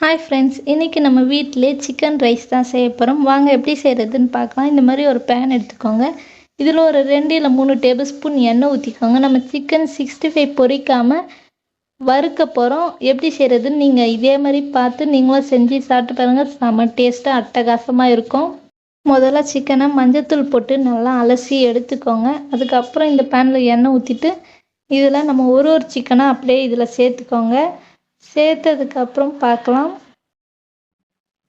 Hi friends இன்றைக்கி நம்ம வீட்டிலே சிக்கன் ரைஸ் தான் செய்ய போகிறோம் வாங்க எப்படி செய்கிறதுன்னு பார்க்கலாம். இந்த மாதிரி ஒரு பேன் எடுத்துக்கோங்க. இதில் ஒரு ரெண்டு இல்லை மூணு டேபிள் ஸ்பூன் எண்ணெய் ஊற்றிக்கோங்க நம்ம சிக்கன் சிக்ஸ்டி ஃபைவ் பொரிக்காமல் வறுக்க போகிறோம் எப்படி செய்கிறதுன்னு நீங்கள் இதே மாதிரி பார்த்து நீங்களும் செஞ்சு சாப்பிட்டு பாருங்கள் செம டேஸ்ட்டாக அட்டகாசமாக இருக்கும். முதல்ல சிக்கனை மஞ்சத்தூள் போட்டு நல்லா அலசி எடுத்துக்கோங்க. அதுக்கப்புறம் இந்த பேனில் எண்ணெய் ஊற்றிட்டு இதில் நம்ம ஒரு ஒரு சிக்கனாக அப்படியே இதில் சேர்த்துக்கோங்க. சேர்த்ததுக்கப்புறம் பார்க்கலாம்.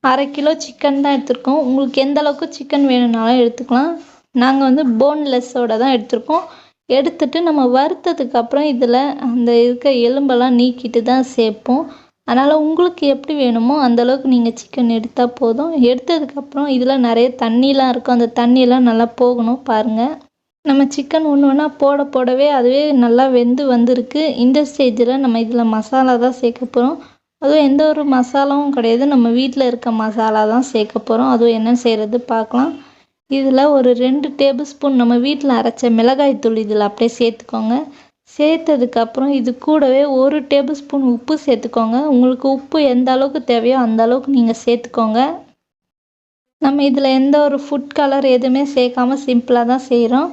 அரை கிலோ சிக்கன் தான் எடுத்திருக்கோம். உங்களுக்கு எந்த அளவுக்கு சிக்கன் வேணும்னாலும் எடுத்துக்கலாம். நாங்கள் வந்து போன்லெஸ்ஸோட தான் எடுத்திருக்கோம். எடுத்துட்டு நம்ம வறுத்ததுக்கப்புறம் இதில் அந்த இருக்க எலும்பெல்லாம் நீக்கிட்டு தான் சேர்ப்போம். அதனால் உங்களுக்கு எப்படி வேணுமோ அந்தளவுக்கு நீங்கள் சிக்கன் எடுத்தால் போதும். எடுத்ததுக்கப்புறம் இதில் நிறைய தண்ணிலாம் இருக்கும். அந்த தண்ணியெல்லாம் நல்லா போகணும் பாருங்கள் நம்ம சிக்கன் ஒன்று ஒன்றா போட போடவே அதுவே நல்லா வெந்து வந்திருக்கு. இந்த ஸ்டேஜில் நம்ம இதில் மசாலா தான் சேர்க்க போகிறோம் அதுவும் எந்த ஒரு மசாலாவும் கிடையாது. நம்ம வீட்டில் இருக்க மசாலா தான் சேர்க்க போகிறோம் அதுவும் என்ன செய்கிறது பார்க்கலாம். இதில் ஒரு ரெண்டு டேபிள் ஸ்பூன் நம்ம வீட்டில் அரைச்ச மிளகாய் தூள் இதில் அப்படியே சேர்த்துக்கோங்க. சேர்த்ததுக்கப்புறம் இது கூடவே ஒரு டேபிள் ஸ்பூன் உப்பு சேர்த்துக்கோங்க. உங்களுக்கு உப்பு எந்த அளவுக்கு தேவையோ அந்த அளவுக்கு நீங்கள் சேர்த்துக்கோங்க. நம்ம இதில் எந்த ஒரு ஃபுட் கலர் எதுவுமே சேர்க்காம சிம்பிளாக தான் செய்கிறோம்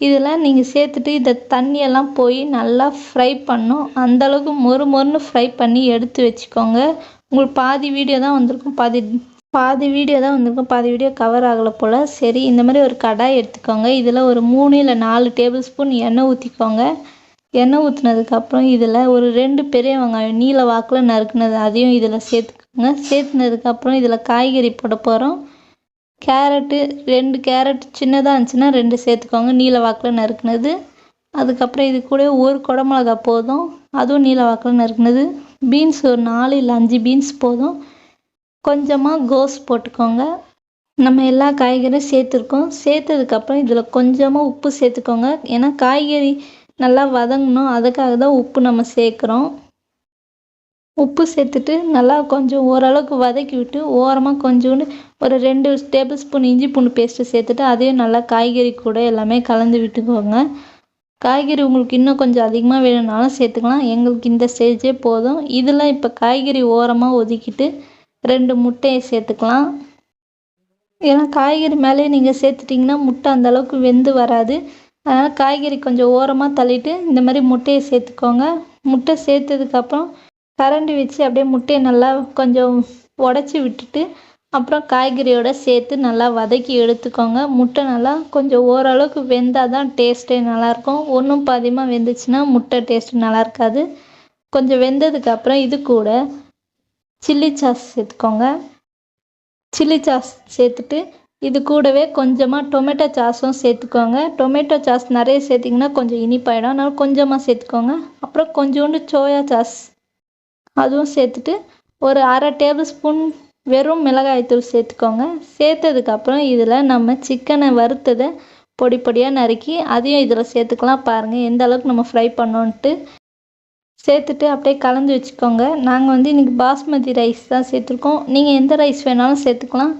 இதில் நீங்கள் சேர்த்துட்டு இதை தண்ணியெல்லாம் போய் நல்லா ஃப்ரை பண்ணும். அந்தளவுக்கு மொறு மொறுன்னு ஃப்ரை பண்ணி எடுத்து வச்சுக்கோங்க. உங்களுக்கு பாதி வீடியோ தான் வந்திருக்கும். பாதி பாதி வீடியோ தான் வந்திருக்கும். பாதி வீடியோ கவர் ஆகலை போல். சரி இந்த மாதிரி ஒரு கடாய் எடுத்துக்கோங்க. இதில் ஒரு மூணு இல்லை நாலு டேபிள் ஸ்பூன் எண்ணெய் ஊற்றிக்கோங்க எண்ணெய் ஊற்றினதுக்கப்புறம் இதில் ஒரு ரெண்டு பெரிய வெங்காயம் நீல வாக்கில் நறுக்குனது அதையும் இதில் சேர்த்துக்கோங்க. சேர்த்துனதுக்கப்புறம் இதில் காய்கறி போட போகிறோம் கேரட்டு ரெண்டு கேரட் சின்னதாக இருந்துச்சுன்னா ரெண்டு சேர்த்துக்கோங்க. நீல வாக்கில் நறுக்குனது. அதுக்கப்புறம் இது கூட ஒரு குடமிளகா போதும். அதுவும் நீல வாக்கில் நறுக்குனது. பீன்ஸ் ஒரு நாலு இல்லை அஞ்சு பீன்ஸ் போதும். கொஞ்சமாக கோஸ் போட்டுக்கோங்க. நம்ம எல்லா காய்கறியும் சேர்த்துருக்கோம். சேர்த்ததுக்கப்புறம் இதில் கொஞ்சமாக உப்பு சேர்த்துக்கோங்க. ஏன்னா காய்கறி நல்லா வதங்கணும். அதுக்காக தான் உப்பு நம்ம சேர்க்குறோம். உப்பு சேர்த்துட்டு நல்லா கொஞ்சம் ஓரளவுக்கு வதக்கி விட்டு ஓரமாக கொஞ்சோண்டு ஒரு ரெண்டு டேபிள் ஸ்பூன் இஞ்சி பூண்டு பேஸ்ட்டு சேர்த்துட்டு அதையும் நல்லா காய்கறி கூட எல்லாமே கலந்து விட்டுக்கோங்க. காய்கறி உங்களுக்கு இன்னும் கொஞ்சம் அதிகமாக வேணும்னாலும் சேர்த்துக்கலாம். எங்களுக்கு இந்த ஸ்டேஜே போதும். இதில் இப்போ காய்கறி ஓரமாக ஒதுக்கிட்டு ரெண்டு முட்டையை சேர்த்துக்கலாம். ஏன்னா காய்கறி மேலே நீங்கள் சேர்த்துட்டிங்கன்னா முட்டை அந்தளவுக்கு வெந்து வராது. அதனால் காய்கறி கொஞ்சம் ஓரமாக தள்ளிட்டு இந்த மாதிரி முட்டையை சேர்த்துக்கோங்க. முட்டை சேர்த்ததுக்கப்புறம் கரண்டி வச்சு அப்படியே முட்டையை நல்லா கொஞ்சம் உடச்சி விட்டுட்டு அப்புறம் காய்கறியோடு சேர்த்து நல்லா வதக்கி எடுத்துக்கோங்க. முட்டை நல்லா கொஞ்சம் ஓரளவுக்கு வெந்தால் தான் டேஸ்ட்டே நல்லாயிருக்கும். ஒன்றும் பாதியமாக வெந்துச்சுன்னா முட்டை டேஸ்ட்டு நல்லா இருக்காது கொஞ்சம் வெந்ததுக்கப்புறம் இது கூட சில்லி சாஸ் சேர்த்துக்கோங்க. சில்லி சாஸ் சேர்த்துட்டு இது கூடவே கொஞ்சமாக டொமேட்டோ சாஸும் சேர்த்துக்கோங்க. டொமேட்டோ சாஸ் நிறைய சேர்த்திங்கன்னா கொஞ்சம் இனிப்பாயிடும். அதனால் கொஞ்சமாக சேர்த்துக்கோங்க. அப்புறம் கொஞ்சோண்டு சோயா சாஸ் அதுவும் சேர்த்துட்டு ஒரு அரை டேபிள் ஸ்பூன் வெறும் மிளகாய்த்தூள் சேர்த்துக்கோங்க. சேர்த்ததுக்கப்புறம் இதில் நம்ம சிக்கனை வறுத்ததை பொடி பொடியாக நறுக்கி அதையும் இதில் சேர்த்துக்கலாம் பாருங்கள் எந்த அளவுக்கு நம்ம ஃப்ரை பண்ணோன்ட்டு சேர்த்துட்டு அப்படியே கலந்து வச்சுக்கோங்க. நாங்கள் வந்து இன்றைக்கி பாஸ்மதி ரைஸ் தான் சேர்த்துருக்கோம். நீங்கள் எந்த ரைஸ் வேணாலும் சேர்த்துக்கலாம்.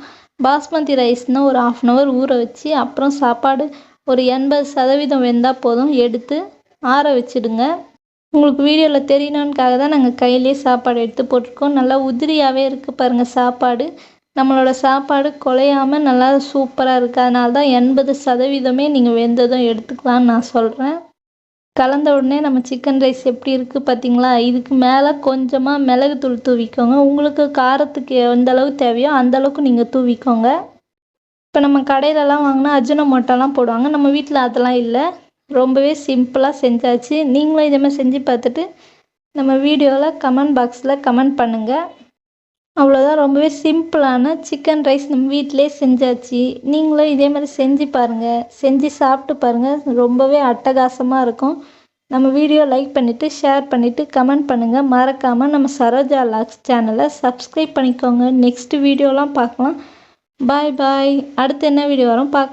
பாஸ்மதி ரைஸ்னால் ஒரு ஆஃப் அன் ஹவர் ஊற வச்சு அப்புறம் சாப்பாடு ஒரு எண்பது சதவீதம் வெந்தால் போதும். எடுத்து ஆற வச்சுடுங்க. உங்களுக்கு வீடியோவில் தெரியணுன்னுக்காக தான் நாங்கள் கையிலே சாப்பாடு எடுத்து போட்டிருக்கோம். நல்லா உதிரியாகவே இருக்குது பாருங்கள் சாப்பாடு. நம்மளோட சாப்பாடு குலையாமல் நல்லா சூப்பராக இருக்குது அதனால தான் எண்பது சதவீதமே நீங்கள் வெந்ததும் எடுத்துக்கலான்னு நான் சொல்கிறேன் கலந்த உடனே நம்ம சிக்கன் ரைஸ் எப்படி இருக்குது பார்த்தீங்களா இதுக்கு மேலே கொஞ்சமாக மிளகு தூள் தூவிக்கோங்க. உங்களுக்கு காரத்துக்கு எந்த அளவுக்கு தேவையோ அந்த அளவுக்கு நீங்கள் தூவிக்கோங்க. இப்போ நம்ம கடையிலலாம் வாங்கினா அஜினமோட்டோலாம் போடுவாங்க. நம்ம வீட்டில் அதெல்லாம் இல்லை. ரொம்பவே சிம்பிளாக செஞ்சாச்சு. நீங்களும் இதே மாதிரி செஞ்சு பார்த்துட்டு நம்ம வீடியோவில் கமெண்ட் பாக்ஸில் கமெண்ட் பண்ணுங்கள் அவ்வளோதான் ரொம்பவே சிம்பிளான சிக்கன் ரைஸ் நம்ம வீட்டிலே செஞ்சாச்சு. நீங்களும் இதே மாதிரி செஞ்சு பாருங்கள் செஞ்சு சாப்பிட்டு பாருங்கள் ரொம்பவே அட்டகாசமாக இருக்கும். நம்ம வீடியோ லைக் பண்ணிவிட்டு ஷேர் பண்ணிவிட்டு கமெண்ட் பண்ணுங்கள் மறக்காமல் நம்ம சரோஜா லாக்ஸ் சேனலை சப்ஸ்கிரைப் பண்ணிக்கோங்க. நெக்ஸ்ட் வீடியோலாம் பார்க்கலாம். பாய் பாய் அடுத்து என்ன வீடியோ வரும்? பார்க்கலாம்.